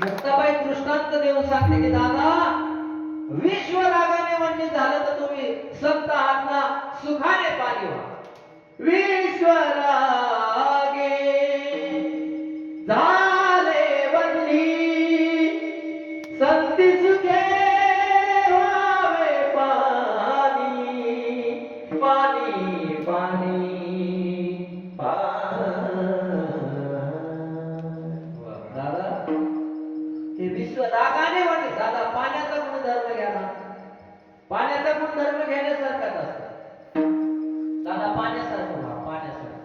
मुक्ताबाई दृष्टांत देऊन सांगते की दादा विश्व म्हणजे झालं तर तुम्ही संत आत्मा सुखाने पाणी व्हा. गुणधर्म घेण्यासारखाच असतो. दादा पाण्यासारखं व्हा पाण्यासारखं.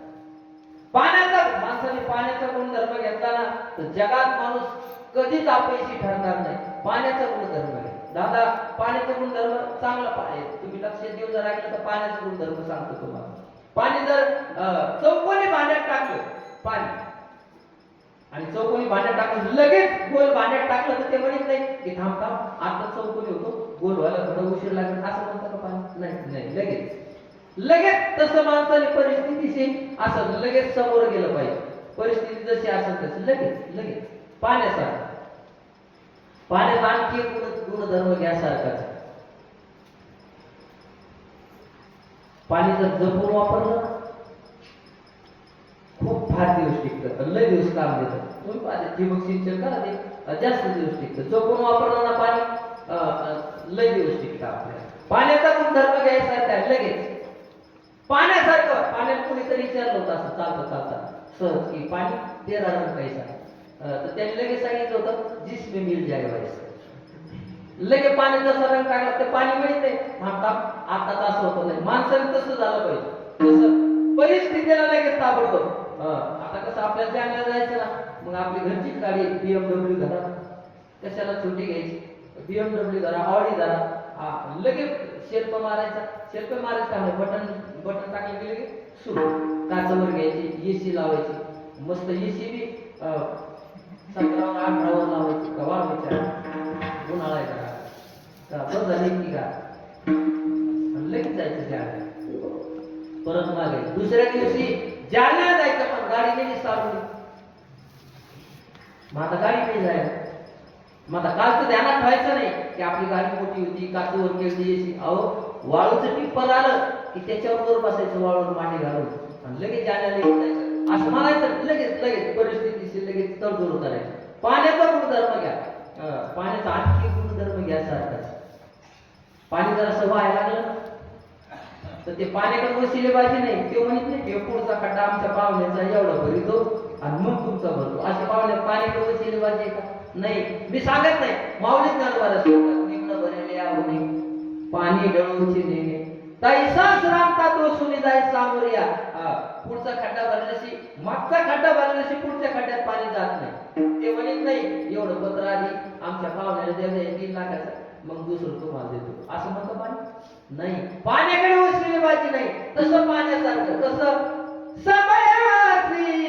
पाण्याचा माणसाने पाण्याचा गुणधर्म घेतला तर जगात माणूस कधीच अपयशी ठरणार नाही. पाण्याचा गुणधर्म आहे. दादा पाण्याचा गुणधर्म चांगला पाणी तुम्ही लक्ष देऊ जर ऐकलं तर पाण्याचा गुणधर्म सांगतो तुम्हाला. पाणी जर चौकोनी भांड्यात टाकलं पाणी. आणि चौकोनी भांड्यात टाकून लगेच गोल भांड्यात टाकलं तर ते म्हणत नाही की थांब थांब आता चौकोनी होतो गोल व्हायला थोडा उशीर लागेल असं म्हणतं का नाही नाही लगेच. लगेच तसं माणसाने परिस्थितीशी असं लगेच समोर गेलं पाहिजे. परिस्थिती जशी असेल तशी लगेच लगेच. पाण्यासारखं. पाण्याचा आणखी एक गुणधर्म घ्यासारखाच. पाणी जर जपून वापरलं खूप फार दिवस टिकतं. लय दिवस काम देतं. तुम्ही पाहिजे ठिबक सिंचन करा ते जास्त दिवस टिकतं. जपून वापरलं ना पाणी लय दिवस टिकतं आपल्याला पाण्याचा गुणधर्म घ्यायसारखा आहे लगेच. पाण्यासारखं पाण्यात कोणीतरी विचारलं होतं असं चालतं चालतं. सहज की पाणी तेरा रंग तर त्यांनी लगेच सांगितलं होतं जिसमें मिल जाय व्हायचं लगे पाणी जसं रंग टाकला ते पाणी मिळते आता आता असं होत नाही. माणसाने तसं झालं पाहिजे. तसं परिस्थितीला लगेच ताबडतोब. आता कसं आपल्याला जाण्याला जायचं ना मग आपली घरचीच गाडी बीएमडब्ल्यू धरा. कशाला छोटी घ्यायची? बीएमडब्ल्यू धरा ऑडी धरा. हा, लगेच शेल्प मारायचा. शेल्प मारायचं काय बटन बटन टाकलं की लगेच सुरू. काचावर घ्यायची एसी लावायची. मस्त एसी बी सतरावर अठरावर लावायची. कवा विचार उन्हाळा आहे का का बस झाली की का? लगेच जायचं त्या परत मागे. दुसऱ्या दिवशी जालना जायचं पण गाडी नाही सावली मग आता गाडी नाही जायला मग आता कालचं ध्यानात ठेवायचं नाही की आपली गाडी मोठी होती काचवर केली अशी. अहो वाळूचं टिप्पर आलं की त्याच्यावर बसायचं वाळून मांडी घालून. आणि लगेच जाण्याला येऊन जायचं. असं म्हणायचं लगेच लगेच. परिस्थितीशी लगेच तडजोड करायचं पाण्याचा गुणधर्म घ्या. पाण्याचा आणखी गुणधर्म घ्या सारखाच पाणी जर असं व्हायला लागलं ना, तर ते पाण्याकडे वसिले पाहिजे नाही ते म्हणत नाही की पुढचा खड्डा आमच्या पाहुण्याचा एवढा भरितो आणि मग तुमचा भरतो असे पाहुणे पाण्याकडे वसिले पाहिजे का? नाही. मी सांगत नाही. माऊलीत गणवाला निम्न भरले आवणे पाणी गळूचे नेणे. तैसाच रामता तो सुनी जाय सामोरिया. या पुढचा खड्डा भरल्याशी मागचा खड्डा भरल्याशी पुढच्या खड्ड्यात पाणी जात नाही. ते म्हणत नाही एवढं पत्र आधी आमच्या पाहुण्याला द्यायचं तीन लाखाचं. मग दुसरं तुम्हाला देतो. असं म्हणतं पाणी. नाही. पाण्याकडे वसलेली पाहिजे नाही. तसं पाण्यासारखं तसं समयाची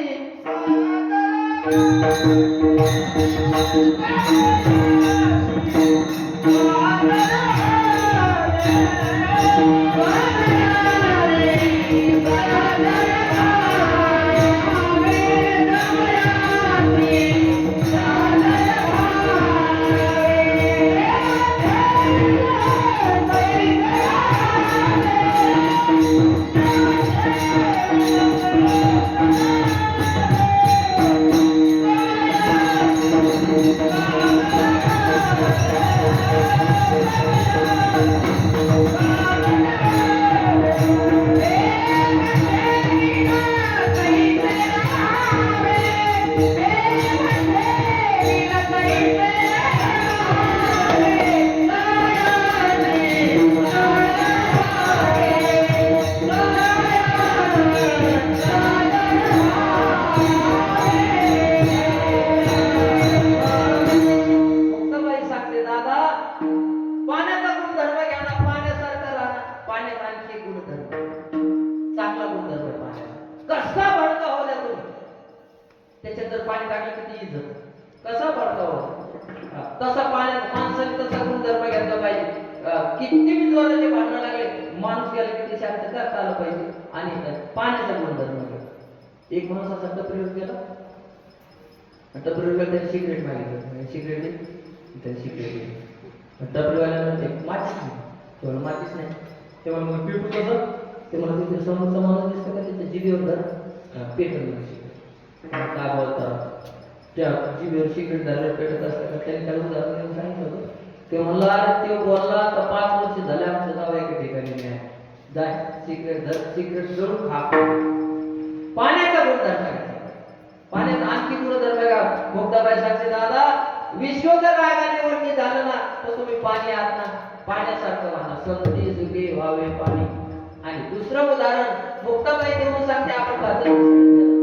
कसा पडतो तसा पाण्यात माणसाने तसा गुणधर्म घेतला पाहिजे. किती बी जोराचे भांडणं लागले माणूस गेला की ते शांत करता आलं पाहिजे. आणि पाण्याचा गुणधर्म घ्या एक माणूस असा टपरीवर गेला. टपरीवर त्याने सिगरेट मागितलं. सिगरेट दे त्याने सिगरेट दिली. टपरीवाल्याला माचीस नाही. तेवढं म्हणलं माचीस नाही. ते म्हणलं मग पिऊ कसं? ते म्हणलं तिथे समोरचा माणूस दिसतो का? त्याच्या जिभेवर धर. पेटल मग सिगरेट काय बोलता त्या जिभेवर सिगरेट पेटत असतं त्यांनी त्याला उदाहरण देऊन सांगितलं होतं. ते म्हणला ते बोलला तर पाच वर्ष झाले आमचं नाव एका ठिकाणी नाही जाय सिक्रेट धर सिगरेट जरूर खा. पाण्याचा गुणधर्म घ्यायचा पाण्याचा आणखी गुणधर्म का? मुक्ताबाई सांगते दादा विश्व जर रागाने वरती झालं ना तर तुम्ही पाणी आत ना. पाण्यासारखं व्हा समधी सुखी व्हावे पाणी. आणि दुसरं उदाहरण मुक्ताबाई देऊन सांगते आपण भारतात